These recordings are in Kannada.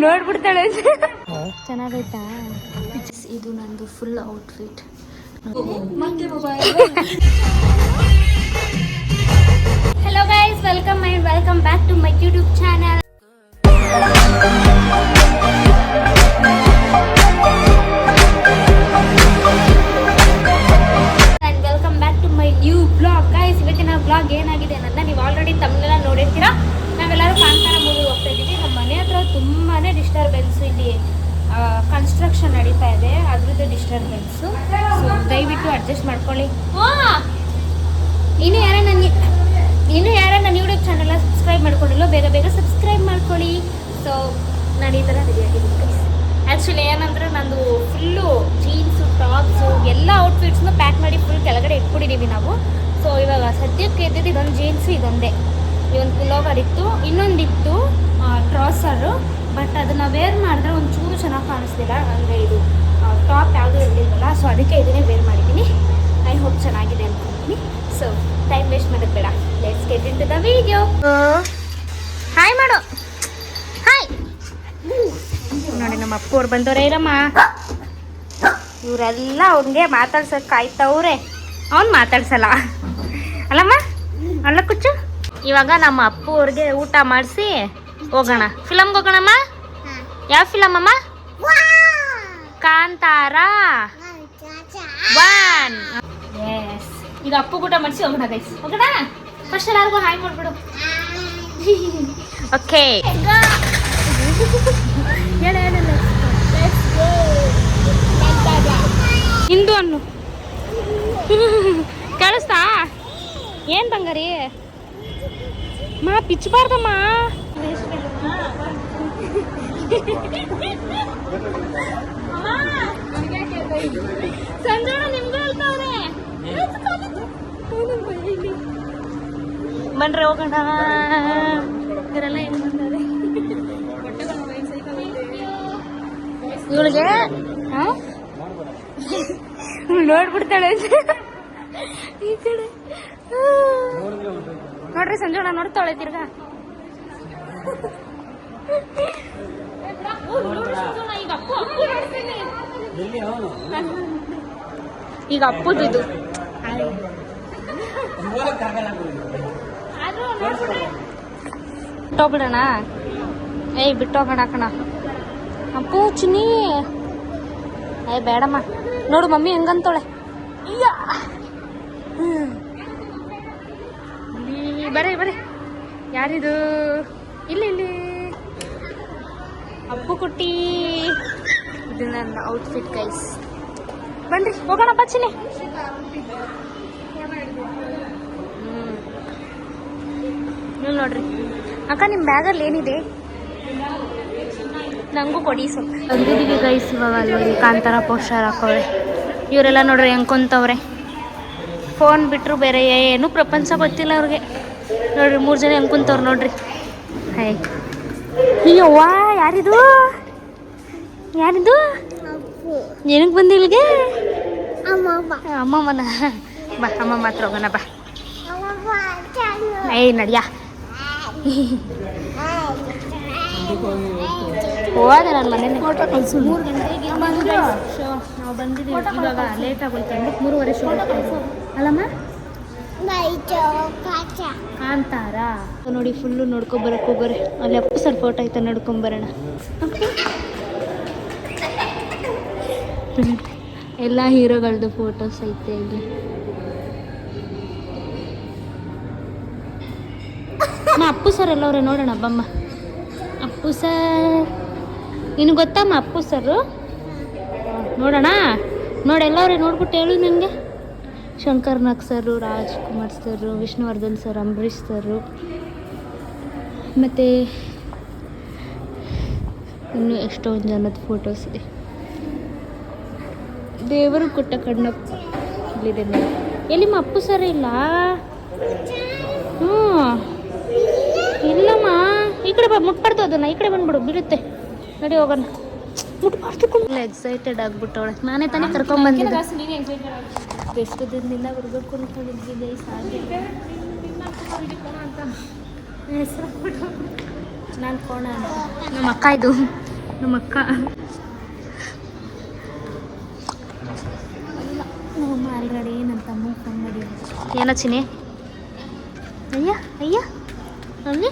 ನೋಡ್ಬಿಡ್ತಾಳೆ. ಚೆನ್ನಾಗೈತಾ? ಇದು ನಂದು full outfit hello guys welcome and welcome back to my YouTube channel so ನಾನು ಈ ಥರ ರೆಡಿಯಾಗಿದ್ದೀನಿ ಆ್ಯಕ್ಚುಲಿ ಏನಂದ್ರೆ ನಂದು ಫುಲ್ಲು ಜೀನ್ಸು ಟಾಪ್ಸು ಎಲ್ಲ ಔಟ್ಫಿಟ್ಸ್ನ ಪ್ಯಾಕ್ ಮಾಡಿ ಫುಲ್ ಕೆಳಗಡೆ ಇಟ್ಬಿಟ್ಟಿದ್ದೀವಿ ನಾವು. ಸೊ ಇವಾಗ ಸದ್ಯಕ್ಕೆ ಎದ್ದಿದ್ದು ಇದೊಂದು ಜೀನ್ಸು ಇದೊಂದೇ. ಇದೊಂದು ಪುಲೋವರ್ ಇತ್ತು. ಇನ್ನೊಂದಿತ್ತು ಟ್ರಾಸರು ಬಟ್ ಅದನ್ನು ವೇರ್ ಮಾಡಿದ್ರೆ ಒಂಚೂರು ಚೆನ್ನಾಗಿ ಕಾಣಿಸ್ತಿಲ್ಲ ಅಂದರೆ ಇದು ಟಾಪ್ ಯಾವುದೂ ಇರಲಿಲ್ವಲ್ಲ ಸೊ ಅದಕ್ಕೆ ಇದನ್ನೇ ವೇರ್ ಮಾಡಿದ್ದೀನಿ ಐ ಹೋಪ್ ಚೆನ್ನಾಗಿದೆ ಅನ್ಕೊಂತೀನಿ ಸೊ ಟೈಮ್ ವೇಸ್ಟ್ ಮಾಡೋದು ಬೇಡ let's get into the video hi ಮಾಡು ಹಾಯ್ ಅವ್ರು ಬಂದವ್ರೆ ಇರಮ್ಮ. ಇವರೆಲ್ಲ ಅವ್ನಿಗೆ ಮಾತಾಡ್ಸಕ್ ಕಾಯ್ತವ್ರೆ. ಅವ್ನು ಮಾತಾಡ್ಸಲ್ಲ. ಅಲ್ಲಮ್ಮ ಅಲ್ಲ ಕುಚ್ಚು. ಇವಾಗ ನಮ್ಮ ಅಪ್ಪ ಅವ್ರಿಗೆ ಊಟ ಮಾಡಿಸಿ ಹೋಗೋಣ. ಫಿಲಮ್ಗೆ ಹೋಗೋಣಮ್ಮ? ಯಾವ ಫಿಲಮ್ ಅಮ್ಮ ಕಾಂತಾರ. ಒನ್. ಎಸ್ ಈಗ ಅಪ್ಪು ಊಟ ಮಾಡಿಸಿ ಹೋಗೋಣ ಗೈಸ್ ಹೋಗೋಣ? ಫಸ್ಟ್ ಎಲ್ಲರಿಗೂ ಹಾಯ್ ಮಾಡ್ಬಿಡು. ಓಕೆ ಹಿಂದೂ ಅನ್ನು. ಕೇಳಿಸ್ತಾ? ಏನ್ ಬಂಗಾರಿ? ಮಾ ಪಿಚ್ಚಬಾರ್ದಮ್ಮ ಸಂಜೋಣ ನಿಮ್ಗೂ ಹೇಳ್ತಾವ್ರೆ. ಬನ್ರಿ ಹೋಗೋಣ. ಇವರೆಲ್ಲ ಏನ್ ಮಾಡ್ತಾರೆ ಇವಳಿಗೆ ನೋಡ್ಬಿಡ್ತಾಳೆ. ಈ ಕಡೆ. ನೋಡ್ರಿ ಸಂಜೋಣ ನೋಡ್ತಾಳೆ ತಿರ್ಗಾ. ಈಗ ಅಪ್ಪುದು ಇದು. ಬಿಟ್ಟೋಗ್ಬಿಡೋಣ? ಏಯ್ ಬಿಟ್ಟೋಗೋಣ ಕಣ. ಅಪ್ಪು, ಚಿನ್ನಿ. ಏ, ಬೇಡಮ್ಮ. ನೋಡು, ಮಮ್ಮಿ ಹೆಂಗಂತೋಳೆ. ಬರ್ರಿ ಇಲ್ಲಿ, ಬರೀ ಬರೀ. ಯಾರಿದು? ಇಲ್ಲಿ ಇಲ್ಲಿ. ಅಪ್ಪು ಕುಟ್ಟಿ. ಇದು ನನ್ನ ಔಟ್ಫಿಟ್ ಗೈಸ್ ಬನ್ರಿ, ಹೋಗೋಣ ಬಚ್ಚಿನಿ ನೀವು ನೋಡ್ರಿ. ಅಕ್ಕ ನಿಮ್ಮ ಬ್ಯಾಗಲ್ಲಿ ಏನಿದೆ? ನಂಗೂ ಕೊಡಿ ಸ್ವಲ್ಪ. ಬಂದಿದ್ದೀವಿ ಗೈಸ್ ಇವಾಗ ಅಲ್ಲಿ ಕಾಂತಾರ ಪೋಸ್ಟರ್ ಹಾಕೋರೆ. ಇವರೆಲ್ಲ ನೋಡ್ರಿ ಹೆಂಗ್ ಕುಂತವ್ರೆ ಫೋನ್ ಬಿಟ್ಟರು ಬೇರೆ ಏನು ಪ್ರಪಂಚ ಗೊತ್ತಿಲ್ಲ ಅವ್ರಿಗೆ. ನೋಡ್ರಿ ಮೂರು ಜನ ಹೆಂಗ್ ಕುಂತವ್ರು ನೋಡ್ರಿ ಹಾಯ್ ಅಯ್ಯವ್ವ ಯಾರಿದು? ಯಾರಿದು? ಏನಕ್ಕೆ ಬಂದಿಲ್ಗೆ ಇಲ್ಲಿಗೆ? ಅಮ್ಮಮ್ಮನ. ಬಾ ಅಮ್ಮ ಮಾತ್ರ ಹೋಗೋಣ ಬಾ. ಏಯ್ ನಡಿಯಾ. ಮೂರುವರೆ ಶೋ ಅಲ್ಲಮ್ಮ? ನೋಡಿ ಫುಲ್ಲು ನೋಡ್ಕೊಂಬರಕ್ಕೆ ಹೋಗೋರೆ ಅಲ್ಲಿ ಅಪ್ಪ ಸರ್ ಫೋಟೋ ಐತೆ, ನೋಡ್ಕೊಂಬರೋಣ. ಎಲ್ಲ ಹೀರೋಗಳದ್ದು ಫೋಟೋಸ್ ಐತೆ ಇಲ್ಲಿ. ಅಪ್ಪು ಸರ್ ಎಲ್ಲವ್ರೆ, ನೋಡೋಣ, ಬಮ್ಮ. ಅಪ್ಪು ಸರ್. ನಿನಗೆ ಗೊತ್ತಮ್ಮ ಅಪ್ಪು ಸರು ನೋಡೋಣ. ನೋಡಿ ಎಲ್ಲವ್ರೆ ನೋಡ್ಬಿಟ್ಟು ಹೇಳು ನನಗೆ. Shankar Nag sir Rajkumar sir Vishnuvardhan sir, Ambareesh sir ಮತ್ತು ಇನ್ನೂ ಎಷ್ಟೊಂದು ಜನದ ಫೋಟೋಸ್ ಇದೆ. ದೇವರು ಕೊಟ್ಟ ಕಣ್ಣಪ್ಪ ಇಲ್ಲಿದೆ ಎಲ್ಲಿಮ್ಮ ಅಪ್ಪು ಸರ್ ಇಲ್ಲ? ಹ್ಞೂ ಈ ಕಡೆ ಮುಟ್ಬಾರ್ದು ಅದನ್ನ. ಈ ಕಡೆ ಬಂದ್ಬಿಡು ಬೀಳುತ್ತೆ. ನಡಿ ಹೋಗೋಣ. ಮುಟ್ಬಾರ್ದು ಎಕ್ಸೈಟೆಡ್ ಆಗ್ಬಿಟ್ಟವಳೆ. ನಾನೇ ತಾನೇ ಕರ್ಕೊಂಡ್ಬಂದಿದ್ದೆ ಎಷ್ಟು ದಿನದಿಂದ ಬರ್ಬೇಕು ಹೆಸರು ನಾನು ಕೋಣ. ನಮ್ಮ ಅಕ್ಕ ಇದು. ನಮ್ಮ ಅಕ್ಕ. ನಮ್ಮ ಆಲ್ರೆಡಿ ನನ್ನ ತಮ್ಮ ಫೋನ್ ಮಾಡಿ ಏನೋ ಚಿನಿ ಅಯ್ಯ ಅಯ್ಯ. ಅಲ್ಲಿ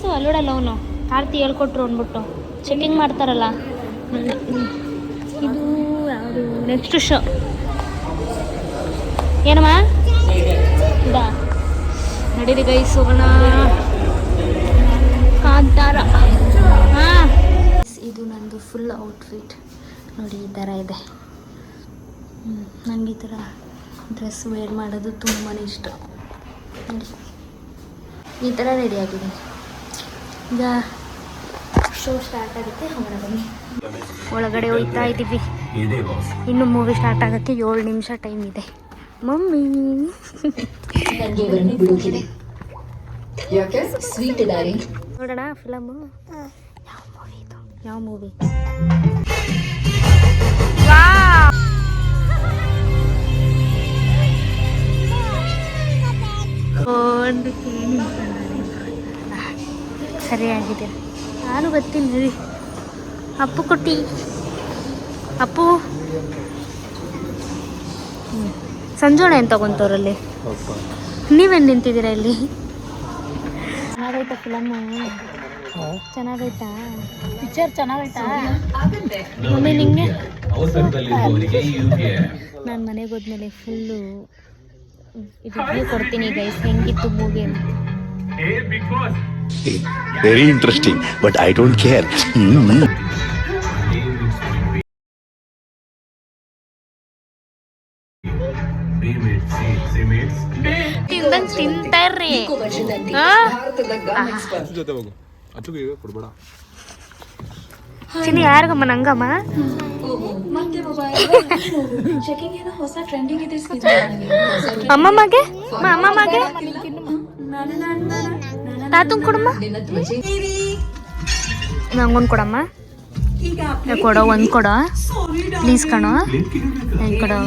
ಸೊ ಅಲ್ಲೋಡಲ್ಲ ಅವನು ಆರ್ತಿ ಹೇಳ್ಕೊಟ್ರು ಅಂದ್ಬಿಟ್ಟು. ಚೆಕಿಂಗ್ ಮಾಡ್ತಾರಲ್ಲ. ಇದು ಯಾವುದು? ನೆಕ್ಸ್ಟ್ ಶೋ ಏನಮ್ಮ? ಇದಾ? ನಡೀರಿ ಗೈಸ್ ಹೋಗೋಣ. ಕಾಂತಾರ. ಹಾಂ. ಇದು ನಂದು ಫುಲ್ ಔಟ್ಫಿಟ್ ನೋಡಿ, ಈ ಥರ ಇದೆ. ನನಗೆ ಈ ಥರ ಡ್ರೆಸ್ ವೇರ್ ಮಾಡೋದು ತುಂಬಾ ಇಷ್ಟ. ನೋಡಿ. ಈ ಥರ ರೆಡಿ ಆಗಿದೆ. ಈಗ ಶೋ ಸ್ಟಾರ್ಟ್ ಆಗುತ್ತೆ. ಹೋಗೋಣ ಬನ್ನಿ. ಒಳಗಡೆ ಹೋಗ್ತಾ ಇದ್ದೀವಿ. ಇನ್ನು ಮೂವಿ ಸ್ಟಾರ್ಟ್ ಆಗಕ್ಕೆ ಏಳು ನಿಮಿಷ ಟೈಮ್ ಇದೆ. ಮಮ್ಮಿ. ನನಗೆ ಯಾಕೆ? ಸ್ವೀಟ್ ಇದ್ದಾರೆ ನೋಡೋಣ ಫಿಲಮ್ ಯಾವ ಮೂವಿ ಇದು? ಯಾವ ಮೂವಿ ಸರಿಯಾಗಿದೆ. ನಾನು ಬರ್ತೀನಿ ರೀ ಅಪ್ಪು ಕೊಟ್ಟಿ. ಅಪ್ಪು. ಸಂಜೋಣೆ ಏನು ತಗೊಂತವ್ರಲ್ಲಿ ನೀವೇನು ನಿಂತಿದ್ದೀರಾ ಇಲ್ಲಿ? ಚೆನ್ನಾಗೈತಾ ಫಿಲಮ್ಮ? ಚೆನ್ನಾಗೈತಾ? ಪಿಕ್ಚರ್ ಚೆನ್ನಾಗೈತಾ? ಮಮ್ಮಿ ನಿಂಗೆ? ನಾನು ಮನೆಗೆ ಹೋದ್ಮೇಲೆ ಫುಲ್ಲು ರಿವ್ಯೂ ಕೊಡ್ತೀನಿ ಗೈಸ್ ಹೆಂಗಿತ್ತು ಮೂವಿ ಅಂತ. Very interesting but I don't care Hmm. ತಿಂತಾರ್ರಿ ವರ್ಷದಲ್ಲಿ ಆ? ಭಾರತದ ಗಾಮಿಕ್ ಸ್ಪರ್ಧೆ ಜೊತೆ ಹೋಗು ಅಚ್ಚುಗೆ ಕೊಡ್ಬೇಡ ಚಿನಿ ಯಾರಿಗಮ್ಮ ನಂಗಮ್ಮ ಅಮ್ಮಮ್ಮಗೆ ಅಮ್ಮಮ್ಮಗೆ ತಾತಂಗ್ ಕೊಡಮ್ಮ? ನಂಗೊಂದು ಕೊಡಮ್ಮ. ಕೊಡ? ಒಂದು ಕೊಡೋ. ಪ್ಲೀಸ್ ಕಣೋ. ಹೆಂಗೆ ಕೊಡೋ?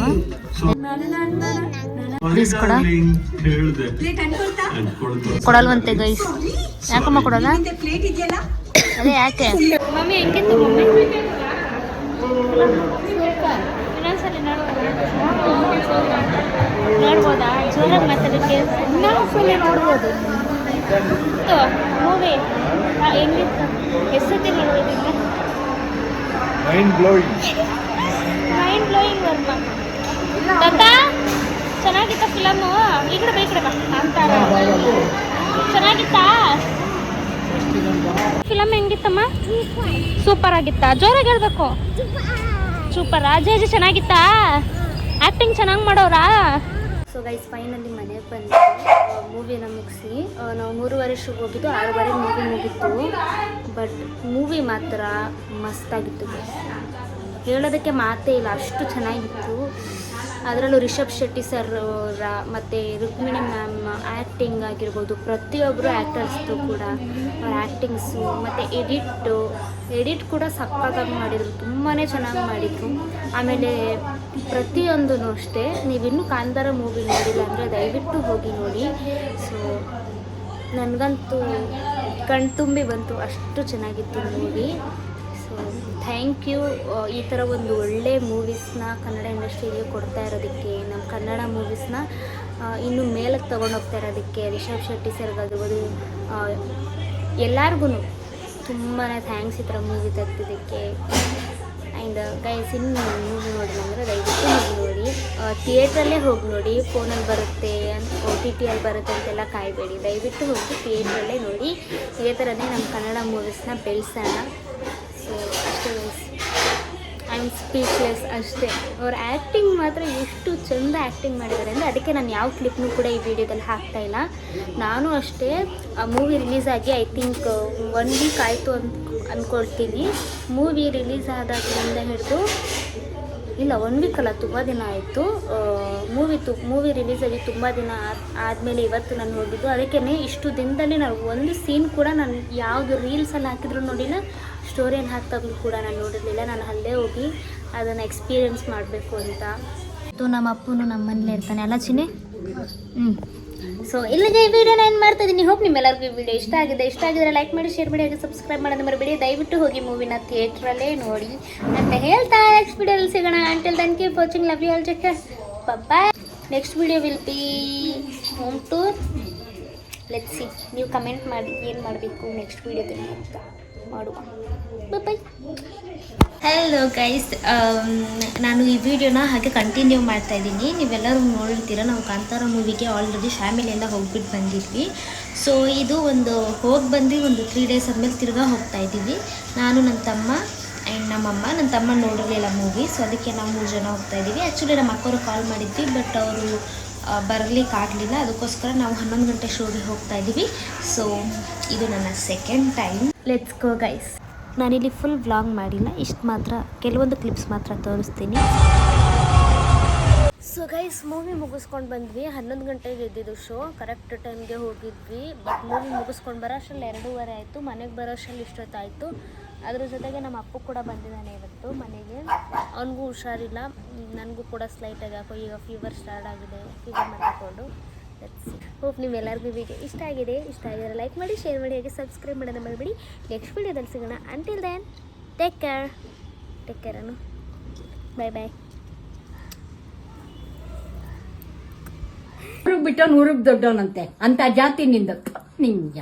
ಪ್ಲೀಸ್ ಕೊಡ. ಕೊಡಲ್ವಂತೆ ಗೈಸ್ ಯಾಕಮ್ಮ ಕೊಡಲ್ಲ? ಅದೇ ಯಾಕೆ? ಮಮ್ಮಿ ಹೆಂಗೆ ಮಮ್ಮಿ? ನೋಡ್ಬೋದಾ? ಜೋರಾಗಿ ಮಾತಾಡೋಕ್ಕೆ ಇನ್ನೊಂದ್ಸಲಿ ನೋಡ್ಬೋದು. ಮೂವಿ ಹೆಂಗಿತ್ತು? ಎಷ್ಟೊತ್ತಿ ನೋಡ್ಬೋದಿಲ್ಲ mind blowing mind blowing Varma. ತಾತ ಚೆನ್ನಾಗಿತ್ತ ಫಿಲಮು ಈ ಕಡೆ ಬಾ ಕಡೆ ಬಾ. ಅಂತಾರ ಚೆನ್ನಾಗಿತ್ತಾ? ಫಿಲಮ್ ಹೆಂಗಿತ್ತಮ್ಮ? ಸೂಪರ್ ಆಗಿತ್ತಾ? ಜೋರಾಗಿ ಹೇಳ್ಬೇಕು. ಸೂಪರ್ ಅಜಯ್ ಅಜಯ್ ಚೆನ್ನಾಗಿತ್ತಾ? ಆ್ಯಕ್ಟಿಂಗ್ ಚೆನ್ನಾಗಿ ಮಾಡೋರಾ? ಸೊ ಗೈಸ್ ಫೈನಲಿ ಮನೆಗೆ ಬಂದು ಮೂವಿನ ಮುಗಿಸಿ ನಾವು ಮೂರುವರೆ ಶೋ ಹೋಗಿದ್ದು, ಆರೂವರೆ ಮೂವಿ ಮುಗೀತು. ಬಟ್ ಮೂವಿ ಮಾತ್ರ ಮಸ್ತಾಗಿತ್ತು. ಹೇಳೋದಕ್ಕೆ ಮಾತೇ ಇಲ್ಲ, ಅಷ್ಟು ಚೆನ್ನಾಗಿತ್ತು. ಅದರಲ್ಲೂ ರಿಷಬ್ ಶೆಟ್ಟಿ ಸರ್ ಅವರ ಮತ್ತು ರುಕ್ಮಿಣಿ ಮ್ಯಾಮ್ ಆ್ಯಕ್ಟಿಂಗ್ ಆಗಿರ್ಬೋದು ಪ್ರತಿಯೊಬ್ಬರು ಆ್ಯಕ್ಟರ್ಸ್ದು ಕೂಡ ಅವ್ರ ಆ್ಯಕ್ಟಿಂಗ್ಸು ಮತ್ತು ಎಡಿಟ್ಟು ಎಡಿಟ್ ಕೂಡ ಸಕ್ಕತ್ತಾಗಿ ಮಾಡಿದರು ತುಂಬಾ ಚೆನ್ನಾಗಿ ಮಾಡಿದರು. ಆಮೇಲೆ ಪ್ರತಿಯೊಂದೂ ಅಷ್ಟೇ, ನೀವಿನ್ನೂ ಕಾಂತಾರ ಮೂವಿ ನೋಡಿಲ್ಲ ಅಂದರೆ ದಯವಿಟ್ಟು ಹೋಗಿ ನೋಡಿ. ಸೊ ನನಗಂತೂ ಕಣ್ತುಂಬಿ ಬಂತು, ಅಷ್ಟು ಚೆನ್ನಾಗಿತ್ತು ಮೂವಿ ಸೊ ಥ್ಯಾಂಕ್ ಯು. ಈ ಥರ ಒಂದು ಒಳ್ಳೆ ಮೂವೀಸ್ನ ಕನ್ನಡ ಇಂಡಸ್ಟ್ರಿಗೆ ಕೊಡ್ತಾ ಇರೋದಕ್ಕೆ, ನಮ್ಮ ಕನ್ನಡ ಮೂವೀಸ್ನ ಇನ್ನು ಮೇಲಕ್ಕೆ ತೊಗೊಂಡೋಗ್ತಾ ಇರೋದಕ್ಕೆ, ರಿಷಬ್ ಶೆಟ್ಟಿ ಸರ್ಗಾಗಿರ್ಬೋದು ಎಲ್ಲರಿಗೂ ತುಂಬಾ ಥ್ಯಾಂಕ್ಸ್ ಈ ಥರ ಮೂವಿ ತೆಗ್ದಿದ್ದಕ್ಕೆ. ಆ್ಯಂಡ್ ಗೈಸ್ ಇನ್ನು ಮೂವಿ ನೋಡಿಲ್ಲ ಅಂದರೆ ದಯವಿಟ್ಟು ಹೋಗಿ ನೋಡಿ. ಥಿಯೇಟ್ರಲ್ಲೇ ಹೋಗಿ ನೋಡಿ. ಫೋನಲ್ಲಿ ಬರುತ್ತೆ ಒ ಟಿ ಟಿಯಲ್ಲಿ ಬರುತ್ತೆ ಅಂತೆಲ್ಲ ಕಾಯಬೇಡಿ. ದಯವಿಟ್ಟು ಹೋಗಿ ಥಿಯೇಟ್ರಲ್ಲೇ ನೋಡಿ. ಇದೇ ಥರನೇ ನಮ್ಮ ಕನ್ನಡ ಮೂವೀಸ್ನ ಬೆಳೆಸೋಣ. ಅಷ್ಟೇ ಐ ಆಮ್ ಸ್ಪೀಚ್ಲೆಸ್ ಅಷ್ಟೇ. ಅವ್ರ ಆ್ಯಕ್ಟಿಂಗ್ ಮಾತ್ರ ಎಷ್ಟು ಚೆಂದ ಆ್ಯಕ್ಟಿಂಗ್ ಮಾಡಿದ್ದಾರೆ ಅಂದರೆ ಅದಕ್ಕೆ ನಾನು ಯಾವ ಕ್ಲಿಪ್ನು ಕೂಡ ಈ ವಿಡಿಯೋದಲ್ಲಿ ಹಾಕ್ತಾ ಇಲ್ಲ. ನಾನು ಅಷ್ಟೇ, ಆ ಮೂವಿ ರಿಲೀಸ್ ಆಗಿ ಐ ಥಿಂಕ್ ಒನ್ ವೀಕ್ ಆಯಿತು ಅಂತ ಅಂದ್ಕೊಳ್ತೀನಿ ಮೂವಿ ರಿಲೀಸ್ ಆದಾಗಿಂದ ಹಿಡಿದು, ಇಲ್ಲ ಒನ್ ಅಲ್ಲ, ತುಂಬ ದಿನ ಆಯಿತು. ಮೂವಿ ತು ಮೂವಿ ರಿಲೀಸ್ ಆಗಿ ತುಂಬ ದಿನ ಆದಮೇಲೆ ಇವತ್ತು ನಾನು ನೋಡಿದ್ದು. ಅದಕ್ಕೇ ಇಷ್ಟು ದಿನದಲ್ಲಿ ನಾನು ಒಂದು ಸೀನ್ ಕೂಡ ನಾನು ಯಾವುದು ರೀಲ್ಸಲ್ಲಿ ಹಾಕಿದ್ರು ನೋಡಿಲ್ಲ. ಸ್ಟೋರಿಯನ್ನು ಹಾಕ್ತಾಗಲೂ ಕೂಡ ನಾನು ನೋಡಿರಲಿಲ್ಲ. ನಾನು ಅಲ್ಲೇ ಹೋಗಿ ಅದನ್ನು ಎಕ್ಸ್ಪೀರಿಯೆನ್ಸ್ ಮಾಡಬೇಕು ಅಂತ. ಇದು ನಮ್ಮ ಅಪ್ಪನು ನಮ್ಮ ಮನೇಲಿ ಇರ್ತಾನೆ ಅಲ್ಲ ಚಿನ್ನೆ? ಹ್ಞೂ ಸೊ ಇಲ್ಲಿಗೆ ಈ ವಿಡಿಯೋನ ಏನು ಮಾಡ್ತಾ ಇದ್ದೀನಿ. ಹೋಗಿ ನಿಮ್ಮೆಲ್ಲರಿಗೂ ಈ ವಿಡಿಯೋ ಇಷ್ಟ ಆಗಿದೆ. ಇಷ್ಟ ಆಗಿದ್ರೆ ಲೈಕ್ ಮಾಡಿ ಶೇರ್ ಮಾಡಿ ಹಾಗೆ ಸಬ್ಸ್ಕ್ರೈಬ್ ಮಾಡೋದು ಮರಬೇಡಿ. ದಯವಿಟ್ಟು ಹೋಗಿ ಮೂವಿನ ಥಿಯೇಟ್ರಲ್ಲೇ ನೋಡಿ. ಅಂತ ಹೇಳ್ತಾ ನೆಕ್ಸ್ಟ್ ವಿಡಿಯೋಲ್ಲಿ ಸಿಗೋಣ. Until then keep watching love you all check bye next video will be home tour let see ನೀವು ಕಮೆಂಟ್ ಮಾಡಿ ಏನು ಮಾಡಬೇಕು ನೆಕ್ಸ್ಟ್ ವಿಡಿಯೋದಲ್ಲಿ ಅಂತ. ಮಾಡುವ ಬೈ ಹಲೋ ಗೈಸ್ ನಾನು ಈ ವಿಡಿಯೋನ ಹಾಗೆ ಕಂಟಿನ್ಯೂ ಮಾಡ್ತಾ ಇದ್ದೀನಿ. ನೀವೆಲ್ಲರೂ ನೋಡಿರ್ತೀರ ನಾವು ಕಾಂತಾರ ಮೂವಿಗೆ ಆಲ್ರೆಡಿ ಫ್ಯಾಮಿಲಿಯಿಂದ ಹೋಗ್ಬಿಟ್ಟು ಬಂದಿದ್ವಿ. ಸೊ ಇದು ಒಂದು ಹೋಗಿ ಬಂದು ಒಂದು ತ್ರೀ ಡೇಸ್ ಆದಮೇಲೆ ತಿರ್ಗಾ ಹೋಗ್ತಾ ಇದ್ದೀವಿ. ನಾನು ನನ್ನ ತಮ್ಮ ಆ್ಯಂಡ್ ನಮ್ಮಮ್ಮ. ನನ್ನ ತಮ್ಮ ನೋಡಿರಲಿಲ್ಲ ಮೂವಿ ಸೊ ಅದಕ್ಕೆ ನಾವು ಮೂರು ಜನ ಹೋಗ್ತಾ ಇದ್ದೀವಿ. ಆ್ಯಕ್ಚುಲಿ ನಮ್ಮ ಅಕ್ಕವರು ಕಾಲ್ ಮಾಡಿದ್ವಿ ಬಟ್ ಅವರು ಬರಲಿಕ್ಕೆ ಆಗಲಿಲ್ಲ ಅದಕ್ಕೋಸ್ಕರ ನಾವು ಹನ್ನೊಂದು ಗಂಟೆ ಶೋಗೆ ಹೋಗ್ತಾ ಇದ್ದೀವಿ. ಸೊ ಇದು ನನ್ನ second time let's go guys ನಾನಿಲ್ಲಿ ಫುಲ್ ವ್ಲಾಗ್ ಮಾಡಿಲ್ಲ. ಇಷ್ಟು ಮಾತ್ರ, ಕೆಲವೊಂದು ಕ್ಲಿಪ್ಸ್ ಮಾತ್ರ ತೋರಿಸ್ತೀನಿ. ಸೊ ಗೈಸ್ ಮೂವಿ ಮುಗಿಸ್ಕೊಂಡು ಬಂದ್ವಿ. ಹನ್ನೊಂದು ಗಂಟೆಗೆ ಇದ್ದಿದ್ದು ಶೋ ಕರೆಕ್ಟ್ ಟೈಮ್ಗೆ ಹೋಗಿದ್ವಿ. ಬಟ್ ಮೂವಿ ಮುಗಿಸ್ಕೊಂಡು ಬರೋ ಅಷ್ಟರಲ್ಲಿ ಎರಡೂವರೆ ಆಯಿತು. ಮನೆಗೆ ಬರೋ ಅಷ್ಟರಲ್ಲಿ ಇಷ್ಟೊತ್ತಾಯಿತು. ಅದ್ರ ಜೊತೆಗೆ ನಮ್ಮ ಅಪ್ಪು ಕೂಡ ಬಂದಿದ್ದಾನೆ ಇವತ್ತು ಮನೆಗೆ. ಅವನಿಗೂ ಹುಷಾರಿಲ್ಲ. ನನಗೂ ಕೂಡ ಸ್ಲೈಟಾಗಿ ಹಾಕೋ. ಈಗ ಫೀವರ್ ಸ್ಟಾರ್ಟ್ ಆಗಿದೆ. ಫೀವರ್ ಮಾಡಿಕೊಂಡು ಹೋಪ್ ನಿಮ್ಮೆಲ್ಲರಿಗೂ ವಿಡಿಯೋ ಇಷ್ಟ ಆಗಿದೆ. ಇಷ್ಟ ಆಗಿದ್ರೆ ಲೈಕ್ ಮಾಡಿ ಶೇರ್ ಮಾಡಿ, ಹಾಗೆ ಸಬ್ಸ್ಕ್ರೈಬ್ ಮಾಡೋದು ಮರಿಬೇಡಿ. ನೆಕ್ಸ್ಟ್ ವಿಡಿಯೋದಲ್ಲಿ ಸಿಗೋಣ. Until then take care take care ಅನ್ನು ಬಾಯ್ ಬಾಯ್ ಬಿಟ್ಟು ನೂರಕ್ಕೆ ದೊಡ್ಡವನಂತೆ. ಅಂತ ಜಾತಿ ನಿಂದ ನಿಂಜ